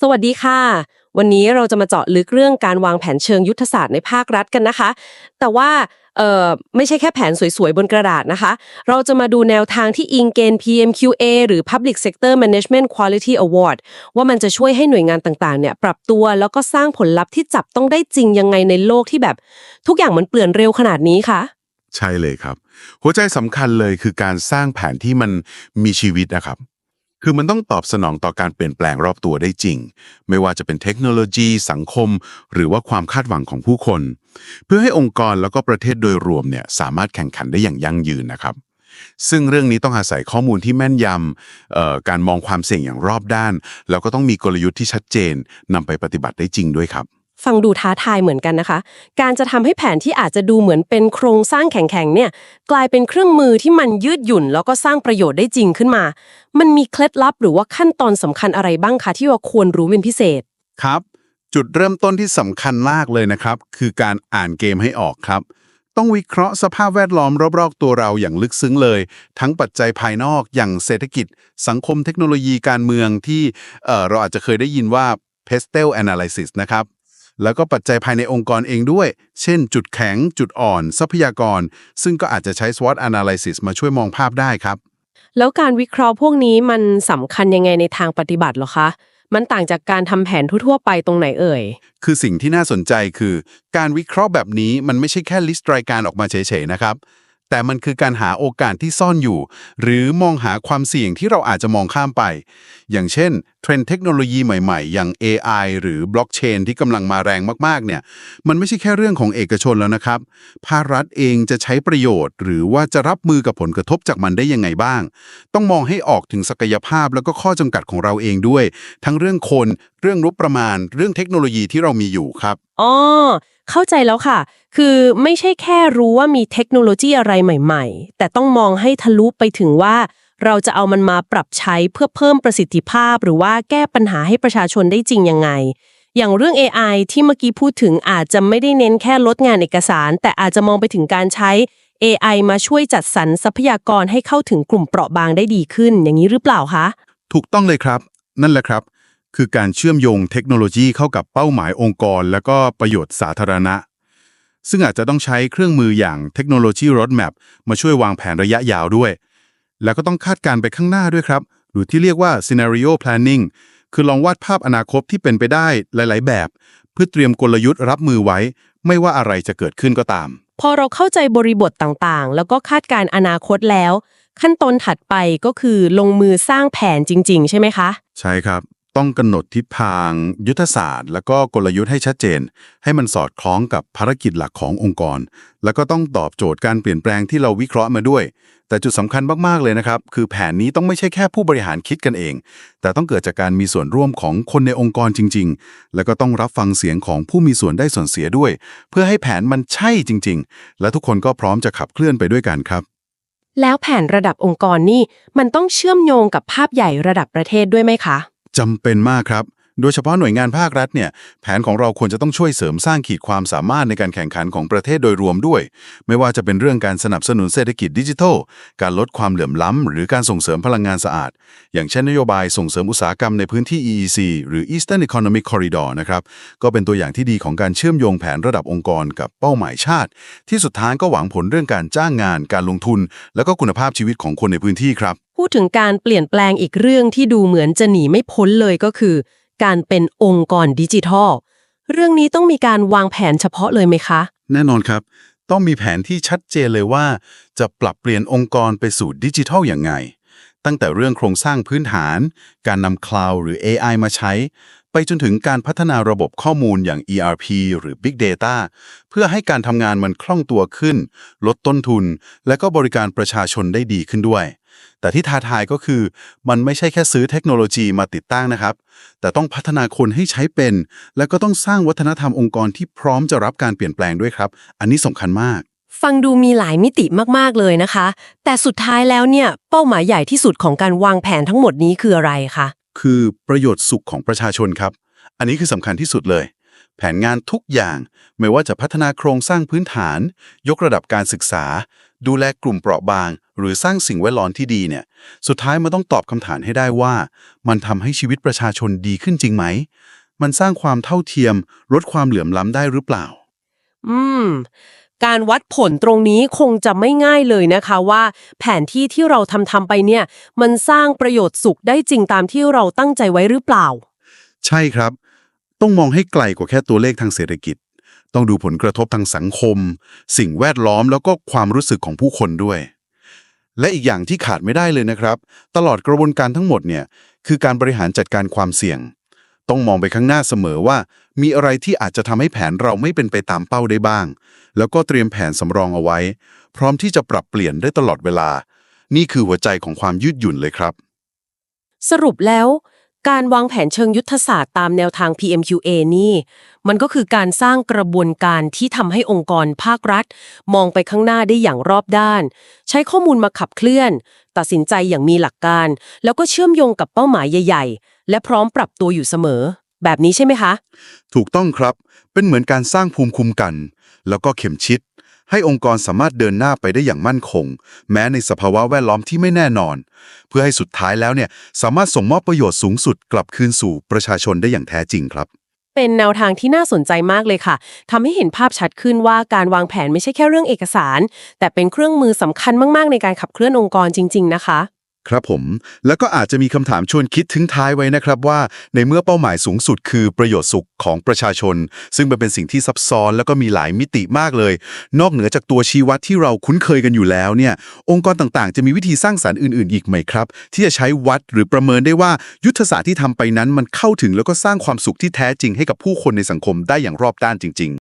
สวัสดีค่ะ วันนี้เราจะมาเจาะลึกเรื่องการวางแผนเชิงยุทธศาสตร์ในภาครัฐกันนะคะ แต่ว่าเอ่อไม่ใช่แค่แผนสวยๆ บนกระดาษนะคะ เราจะมาดูแนวทางที่อิงเกณฑ์ PMQA หรือ Public Sector Management Quality Award ว่ามันจะช่วยให้หน่วยงานต่างๆเนี่ยปรับตัวแล้วก็สร้างผลลัพธ์ที่จับต้องได้จริงยังไงในโลกที่แบบ ทุกอย่างมันเปลี่ยนเร็วขนาดนี้ค่ะใช่เลยครับ หัวใจสำคัญเลยคือการสร้างแผนที่มันมีชีวิตนะครับ คือมันต้องตอบสนองต่อการเปลี่ยนแปลงรอบตัวได้จริง ไม่ว่าจะเป็นเทคโนโลยี สังคม หรือว่าความคาดหวังของผู้คน เพื่อให้องค์กรแล้วก็ประเทศโดยรวมเนี่ยสามารถแข่งขันได้อย่างยั่งยืนนะครับ ซึ่งเรื่องนี้ต้องอาศัยข้อมูลที่แม่นยำการมองความเสี่ยงอย่างรอบด้าน แล้วก็ต้องมีกลยุทธ์ที่ชัดเจนนำไปปฏิบัติได้จริงด้วยครับ ฟังดูท้าทายเหมือนกันนะคะ การจะทำให้แผนที่อาจจะดูเหมือนเป็นโครงสร้างแข็งๆเนี่ยกลายเป็นเครื่องมือที่มันยืดหยุ่น แล้วก็สร้างประโยชน์ได้จริงขึ้นมา มันมีเคล็ดลับหรือว่าขั้นตอนสำคัญอะไรบ้างคะที่ว่าควรรู้เป็นพิเศษครับ จุดเริ่มต้นที่สำคัญมากเลยนะครับ คือการอ่านเกมให้ออกครับ ต้องวิเคราะห์สภาพแวดล้อมรอบๆ ตัวเราอย่างลึกซึ้งเลย ทั้งปัจจัยภายนอกอย่างเศรษฐกิจ สังคมเทคโนโลยีการเมืองที่เอ่อเราอาจจะเคยได้ยินว่า pestel analysis นะครับ แล้วก็ปัจจัยภายในองค์กรเองด้วย เช่น จุดแข็ง จุดอ่อน ทรัพยากร ซึ่งก็อาจจะใช้ SWOT analysis มาช่วยมองภาพได้ครับ แล้วการวิเคราะห์พวกนี้มันสำคัญยังไงในทางปฏิบัติเหรอคะมันต่างจากการทำแผนทั่วๆไปตรงไหนเอ่ย คือสิ่งที่น่าสนใจคือ การวิเคราะห์แบบนี้มันไม่ใช่แค่ลิสต์รายการออกมาเฉยๆนะครับ แต่มันคือการหาโอกาสที่ซ่อนอยู่ หรือมองหาความเสี่ยงที่เราอาจจะมองข้ามไป อย่างเช่น เทรนด์เทคโนโลยีใหม่ๆ อย่าง AI หรือบล็อกเชนที่กำลังมาแรงมากๆเนี่ยมันไม่ใช่แค่เรื่องของเอกชนแล้วนะครับ ภาครัฐเองจะใช้ประโยชน์ หรือว่าจะรับมือกับผลกระทบจากมันได้ยังไงบ้าง ต้องมองให้ออกถึงศักยภาพแล้วก็ข้อจำกัดของเราเองด้วย ทั้งเรื่องคน เรื่องรูปประมาณ เรื่องเทคโนโลยีที่เรามีอยู่ครับ อ๋อเข้าใจแล้วค่ะ คือไม่ใช่แค่รู้ว่ามีเทคโนโลยีอะไรใหม่ๆ แต่ต้องมองให้ทะลุไปถึงว่า เราจะเอามันมาปรับใช้เพื่อเพิ่มประสิทธิภาพ หรือว่าแก้ปัญหาให้ประชาชนได้จริงยังไง อย่างเรื่อง AI ที่เมื่อกี้พูดถึงอาจจะไม่ได้เน้นแค่ลดงานเอกสาร แต่อาจจะมองไปถึงการใช้ AI มาช่วยจัดสรรทรัพยากรให้เข้าถึงกลุ่มเปราะบางได้ดีขึ้น อย่างนี้หรือเปล่าคะ ถูกต้องเลยครับ นั่นแหละครับ คือการเชื่อมโยงเทคโนโลยีเข้ากับเป้าหมายองค์กร และก็ประโยชน์สาธารณะ ซึ่งอาจจะต้องใช้เครื่องมืออย่างเทคโนโลยีรถแมพมาช่วยวางแผนระยะยาวด้วย แล้วก็ต้องคาดการณ์ไปข้างหน้าด้วยครับ หรือที่เรียกว่า scenario planning คือลองวาดภาพอนาคตที่เป็นไปได้หลาย ๆ แบบ เพื่อเตรียมกลยุทธ์รับมือไว้ ไม่ว่าอะไรจะเกิดขึ้นก็ตาม พอเราเข้าใจบริบทต่างๆ แล้วก็คาดการณ์อนาคตแล้ว ขั้นตอนถัดไปก็คือลงมือสร้างแผนจริง ๆ ใช่ไหมคะ ใช่ครับ ต้องกำหนดทิศทางยุทธศาสตร์ แล้วก็กลยุทธ์ให้ชัดเจน ให้มันสอดคล้องกับภารกิจหลักขององค์กร แล้วก็ต้องตอบโจทย์การเปลี่ยนแปลงที่เราวิเคราะห์มาด้วย แต่จุดสำคัญมากๆเลยนะครับ คือแผนนี้ต้องไม่ใช่แค่ผู้บริหารคิดกันเอง แต่ต้องเกิดจากการมีส่วนร่วมของคนในองค์กรจริง ๆ แล้วก็ต้องรับฟังเสียงของผู้มีส่วนได้ส่วนเสียด้วย เพื่อให้แผนมันใช่จริง ๆ และทุกคนก็พร้อมจะขับเคลื่อนไปด้วยกันครับแล้วแผนระดับองค์กรนี่มันต้องเชื่อมโยงกับภาพใหญ่ระดับประเทศด้วยไหมคะ จำเป็นมากครับ โดยเฉพาะหน่วยงานภาครัฐเนี่ยแผนของเราควรจะต้องช่วยเสริมสร้างขีดความสามารถในการแข่งขันของประเทศโดยรวมด้วย ไม่ว่าจะเป็นเรื่องการสนับสนุนเศรษฐกิจดิจิทัล การลดความเหลื่อมล้ำ หรือการส่งเสริมพลังงานสะอาด อย่างเช่นนโยบายส่งเสริมอุตสาหกรรมในพื้นที่ EEC หรือ Eastern Economic Corridor นะครับก็เป็นตัวอย่างที่ดีของการเชื่อมโยงแผนระดับองค์กรกับเป้าหมายชาติ ที่สุดท้ายก็หวังผลเรื่องการจ้างงาน การลงทุน แล้วก็คุณภาพชีวิตของคนในพื้นที่ครับ พูดถึงการเปลี่ยนแปลงอีกเรื่องที่ดูเหมือนจะหนีไม่พ้นเลยก็คือ การเป็นองค์กรดิจิทัล เรื่องนี้ต้องมีการวางแผนเฉพาะเลยไหมคะ แน่นอนครับ ต้องมีแผนที่ชัดเจนเลยว่า จะปรับเปลี่ยนองค์กรไปสู่ดิจิทัลอย่างไง ตั้งแต่เรื่องโครงสร้างพื้นฐาน การนำคลาวด์หรือ AI มาใช้ ไปจนถึงการพัฒนาระบบข้อมูลอย่าง ERP หรือ Big Data เพื่อให้การทำงานมันคล่องตัวขึ้น ลดต้นทุน และก็บริการประชาชนได้ดีขึ้นด้วย แต่ที่ท้าทายก็คือ มันไม่ใช่แค่ซื้อเทคโนโลยีมาติดตั้งนะครับ แต่ต้องพัฒนาคนให้ใช้เป็น และก็ต้องสร้างวัฒนธรรมองค์กรที่พร้อมจะรับการเปลี่ยนแปลงด้วยครับ อันนี้สำคัญมากฟังดูมีหลายมิติมาก ๆ เลยนะคะ แต่สุดท้ายแล้วเนี่ย เป้าหมายใหญ่ที่สุดของการวางแผนทั้งหมดนี้คืออะไรคะ คือประโยชน์สุขของประชาชนครับ อันนี้คือสำคัญที่สุดเลย แผนงานทุกอย่างไม่ว่าจะพัฒนาโครงสร้างพื้นฐาน ยกระดับการศึกษา ดูแลกลุ่มเปราะบาง หรือสร้างสิ่งแวดล้อมที่ดีเนี่ย สุดท้ายมันต้องตอบคำถามให้ได้ว่า มันทำให้ชีวิตประชาชนดีขึ้นจริงไหม มันสร้างความเท่าเทียมลดความเหลื่อมล้ำได้หรือเปล่า อืม การวัดผลตรงนี้คงจะไม่ง่ายเลยนะคะว่า แผนที่ที่เราทำทำไปเนี่ย มันสร้างประโยชน์สุขได้จริงตามที่เราตั้งใจไว้หรือเปล่า ใช่ครับ ต้องมองให้ไกลกว่าแค่ตัวเลขทางเศรษฐกิจ ต้องดูผลกระทบทางสังคม สิ่งแวดล้อมแล้วก็ความรู้สึกของผู้คนด้วย และอีกอย่างที่ขาดไม่ได้เลยนะครับ ตลอดกระบวนการทั้งหมดเนี่ยคือการบริหารจัดการความเสี่ยง ต้องมองไปข้างหน้าเสมอว่า มีอะไรที่อาจจะทำให้แผนเราไม่เป็นไปตามเป้าได้บ้าง แล้วก็เตรียมแผนสำรองเอาไว้ พร้อมที่จะปรับเปลี่ยนได้ตลอดเวลา นี่คือหัวใจของความยืดหยุ่นเลยครับ สรุปแล้ว การวางแผนเชิงยุทธศาสตร์ตามแนวทาง PMQA นี่ มันก็คือการสร้างกระบวนการที่ทำให้องค์กรภาครัฐ มองไปข้างหน้าได้อย่างรอบด้าน ใช้ข้อมูลมาขับเคลื่อน ตัดสินใจอย่างมีหลักการ แล้วก็เชื่อมโยงกับเป้าหมายใหญ่ ๆ และพร้อมปรับตัวอยู่เสมอ แบบนี้ใช่ไหมคะ ถูกต้องครับ เป็นเหมือนการสร้างภูมิคุ้มกัน แล้วก็เข็มชิด ให้องค์กรสามารถเดินหน้าไปได้อย่างมั่นคง แม้ในสภาวะแวดล้อมที่ไม่แน่นอน เพื่อให้สุดท้ายแล้วเนี่ยสามารถส่งมอบประโยชน์สูงสุดกลับคืนสู่ประชาชนได้อย่างแท้จริงครับเป็นแนวทางที่น่าสนใจมากเลยค่ะทำให้เห็นภาพชัดขึ้นว่าการวางแผนไม่ใช่แค่เรื่องเอกสาร แต่เป็นเครื่องมือสำคัญมาก ๆ ในการขับเคลื่อนองค์กรจริง ๆ นะคะ ครับผม แล้วก็อาจจะมีคำถามชวนคิดทิ้งท้ายไว้นะครับว่า ในเมื่อเป้าหมายสูงสุดคือประโยชน์สุขของประชาชน ซึ่งมันเป็นสิ่งที่ซับซ้อนแล้วก็มีหลายมิติมากเลย นอกเหนือจากตัวชี้วัดที่เราคุ้นเคยกันอยู่แล้วเนี่ย องค์กรต่างๆ จะมีวิธีสร้างสารรค์อื่นๆ อีกไหมครับ ที่จะใช้วัดหรือประเมินได้ว่ายุทธศาสตร์ที่ทำไปนั้นมันเข้าถึงแล้วก็สร้างความสุขที่แท้จริงให้กับผู้คนในสังคมได้อย่างรอบด้านจริง ๆ